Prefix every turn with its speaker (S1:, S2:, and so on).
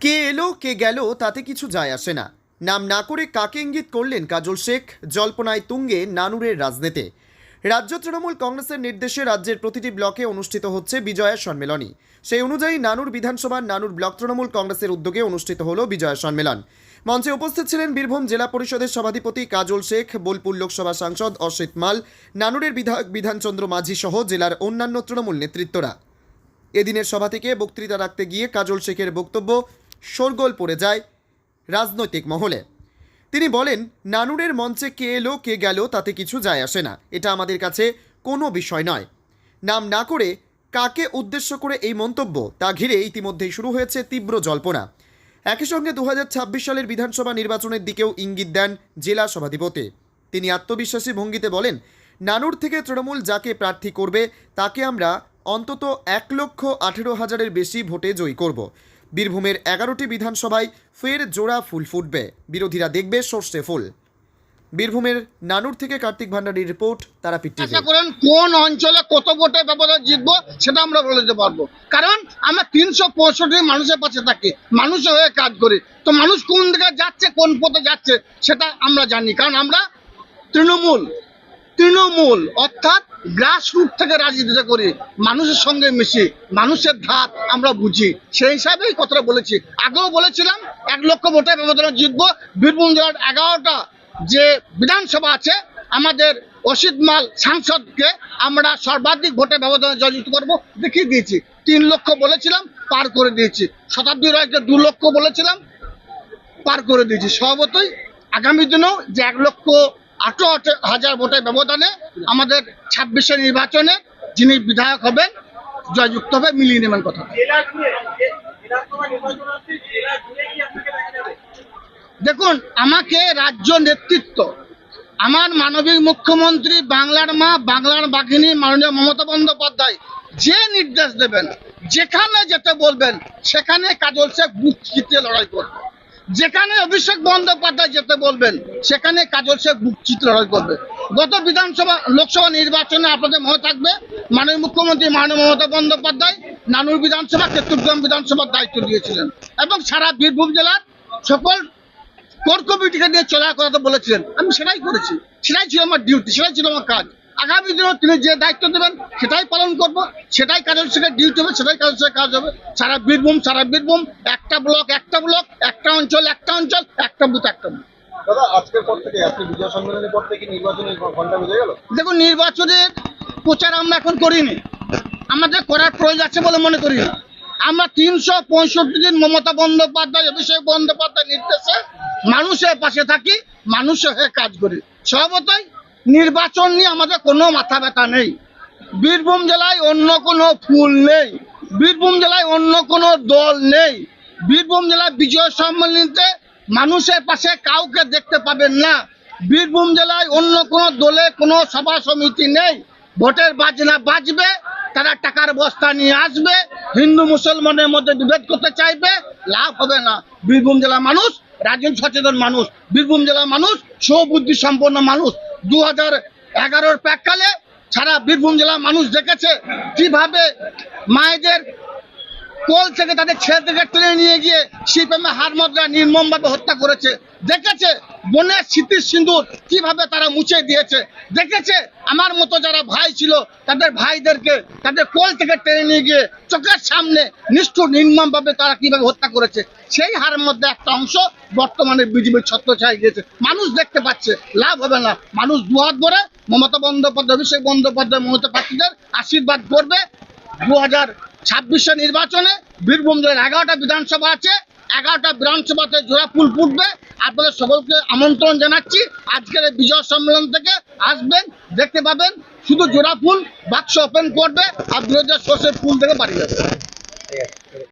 S1: কে এলো, কে গেল, তাতে কিছু যায় আসে না। নাম না করে কাকে ইঙ্গিত করলেন কাজল শেখ? জল্পনায় তুঙ্গে নানুরের রাজনীতি। রাজ্য তৃণমূল কংগ্রেসের নির্দেশে রাজ্যের প্রতিটি ব্লকে অনুষ্ঠিত হচ্ছে বিজয়া সম্মেলনী সেই অনুযায়ী নানুর বিধানসভার নানুর ব্লক তৃণমূল কংগ্রেসের উদ্যোগে অনুষ্ঠিত হল বিজয়া সম্মেলন। মঞ্চে উপস্থিত ছিলেন বীরভূম জেলা পরিষদের সভাধিপতি কাজল শেখ, বোলপুর লোকসভা সাংসদ অসিত মাল, নানুরের বিধায়ক বিধানচন্দ্র মাঝি সহ জেলার অন্যান্য তৃণমূল নেতৃত্বরা। এদিনের সভা থেকে বক্তৃতা রাখতে গিয়ে কাজল শেখের বক্তব্য শোরগোল পড়ে যায় রাজনৈতিক মহলে। তিনি বলেন, নানুরের মঞ্চে কে এলো, কে গেল, তাতে কিছু যায় আসে না। এটা আমাদের কাছে কোনো বিষয় নয়। নাম না করে কাকে উদ্দেশ্য করে এই মন্তব্য, তা ঘিরে ইতিমধ্যেই শুরু হয়েছে তীব্র জল্পনা। একই সঙ্গে দু হাজার ছাব্বিশ সালের বিধানসভা নির্বাচনের দিকেও ইঙ্গিত দেন জেলা সভাধিপতি। তিনি আত্মবিশ্বাসী ভঙ্গিতে বলেন, নানুর থেকে তৃণমূল যাকে প্রার্থী করবে, তাকে আমরা অন্তত এক লক্ষ আঠেরো হাজারের বেশি ভোটে জয়ী করব। বীরভূমের এগারোটি বিধানসভায় ফের জোড়া ফুল ফুটবে। বিরোধীরা দেখবে সর্ষে ফুল। বীরভূমের নানুর থেকে কার্তিক ভান্ডারীর রিপোর্ট
S2: আশা করেন কোন অঞ্চলে কত ভোটে ব্যবধান জিতবো সেটা আমরা বলে দিতে পারব। কারণ আমরা তিনশো পঁয়ষট্টি মানুষের পাশে থাকি মানুষের হয়ে কাজ করি। তো মানুষ কোন দিকে যাচ্ছে, কোন পথে যাচ্ছে সেটা আমরা জানি। কারণ আমরা তৃণমূল তৃণমূল অর্থাৎ গ্রাসরুট থেকে রাজনীতিটা করি, মানুষের সঙ্গে মিশি, মানুষের ধাত আমরা বুঝি। সেই হিসাবেই কথাটা বলেছি। আগেও বলেছিলাম, এক লক্ষ ভোটে ব্যবধানে জিতবো। বীরভূম জেলার এগারোটা যে বিধানসভা আছে, আমাদের অসিত মাল সাংসদকে আমরা সর্বাধিক ভোটে ব্যবধানে জয়যুক্ত করব দেখিয়ে দিয়েছি। তিন লক্ষ বলেছিলাম, পার করে দিয়েছি। শতাব্দী রায়কে দু লক্ষ বলেছিলাম, পার করে দিয়েছি। স্বভাবতই আগামী দিনেও যে এক লক্ষ আঠারো হাজার ভোটের ব্যবধানে আমাদের ছাব্বিশে নির্বাচনে যিনি বিধায়ক হবেন, জয়যুক্ত হবে মিলিয়ে নেবেন কথা দেখুন, আমাকে রাজ্য নেতৃত্ব, আমার মানবিক মুখ্যমন্ত্রী, বাংলার মা, বাংলার বাঘিনী, মাননীয় মমতা বন্দ্যোপাধ্যায়, যে নির্দেশ দেবেন, যেখানে যেতে বলবেন, সেখানে কাজল শেখ বুক লড়াই করবে। যেখানে অভিষেক বন্দ্যোপাধ্যায় যেতে বলবেন, সেখানে কাজল শেখ বুক চিত্র লড়াই করবে গত বিধানসভা, লোকসভা নির্বাচনে আপনাদের মনে থাকবে, মাননীয় মুখ্যমন্ত্রী মাননীয় মমতা বন্দ্যোপাধ্যায় নানুর বিধানসভা চতুর্গ্রাম বিধানসভার দায়িত্ব দিয়েছিলেন। এবং সারা বীরভূম জেলার সকল কোর কমিটিকে নিয়ে চলার কথা বলেছিলেন। আমি সেটাই করেছি। সেটাই ছিল আমার ডিউটি সেটাই ছিল আমার কাজ। আগামী দিনেও তিনি যে দায়িত্ব দেবেন সেটাই পালন করব সেটাই কাজল শেখের ডিউটি হবে সেটাই কাজল শেখের কাজ হবে। সারা বীরভূম সারা বীরভূম একটা ব্লক একটা ব্লক একটা অঞ্চল একটা অঞ্চল একটা বুথ একটা বুথ।
S3: দাদা আজকের পর থেকে আজকে বিজয় সম্মেলনের পর থেকে নির্বাচনের ঘণ্টা বেজে গেল?
S2: দেখুন নির্বাচনের প্রচার আমরা এখন করিনি। আমাদের করার প্রয়োজন আছে বলে মনে করি না। আমরা তিনশো পঁয়ষট্টি দিন মমতা বন্দ্যোপাধ্যায় অভিষেক বন্দ্যোপাধ্যায় নির্দেশে মানুষের পাশে থাকি মানুষের হয়ে কাজ করি। স্বভাবতই নির্বাচন নিয়ে আমাদের কোনো মাথা ব্যথা নেই। বীরভূম জেলায় অন্য কোনো ফুল নেই। বীরভূম জেলায় অন্য কোনো দল নেই। বীরভূম জেলায় বিজয় সম্মেলনীতে মানুষের পাশে কাউকে দেখতে পাবেন না। বীরভূম জেলায় অন্য কোনো দলে কোনো সভা সমিতি নেই। ভোটের বাজনা বাজবে, তারা টাকার বস্তা নিয়ে আসবে, হিন্দু মুসলমানের মধ্যে বিভেদ করতে চাইবে, লাভ হবে না। বীরভূম জেলার মানুষ রাজনৈতিক সচেতন মানুষ। বীরভূম জেলার মানুষ সৌবুদ্ধি সম্পন্ন মানুষ। দু হাজার এগারোর সারা বীরভূম জেলার মানুষ দেখেছে কীভাবে মায়েদের কোল থেকে তাদের ছেলে থেকে টেনে নিয়ে গিয়ে শিল্পে হার মদ্রা নির্মমভাবে হত্যা করেছে। দেখেছে বনের স্মৃতির সিঁদুর কীভাবে তারা মুছে দিয়েছে। দেখেছে আমার মতো যারা ভাই ছিল, তাদের ভাইদেরকে তাদের কোল থেকে টেনে নিয়ে গিয়ে চোখের সামনে নিষ্ঠুর নির্মমভাবে তারা কীভাবে হত্যা করেছে, সেই হারের মধ্যে একটা অংশ বর্তমানে বিজেপির ছত্র ছাই গিয়েছে মানুষ দেখতে পাচ্ছে, লাভ হবে না। মানুষ দুহাত ভরে মমতা বন্দ্যোপাধ্যায়, অভিষেক বন্দ্যোপাধ্যায় মমতা প্রার্থীদের আশীর্বাদ করবে। দু হাজার ছাব্বিশে নির্বাচনে বীরভূম জেলার এগারোটা বিধানসভা আছে, এগারোটা বিধানসভাতে জোড়া ফুল ফুটবে। আপনাদের সকলকে আমন্ত্রণ জানাচ্ছি। আজকের এই বিজয় সম্মেলন থেকে আসবেন, দেখতে পাবেন, শুধু জোড়া ফুল, বাক্স ওপেন করবে, আর দু হাজার ফুল থেকে বাড়ি যাবে।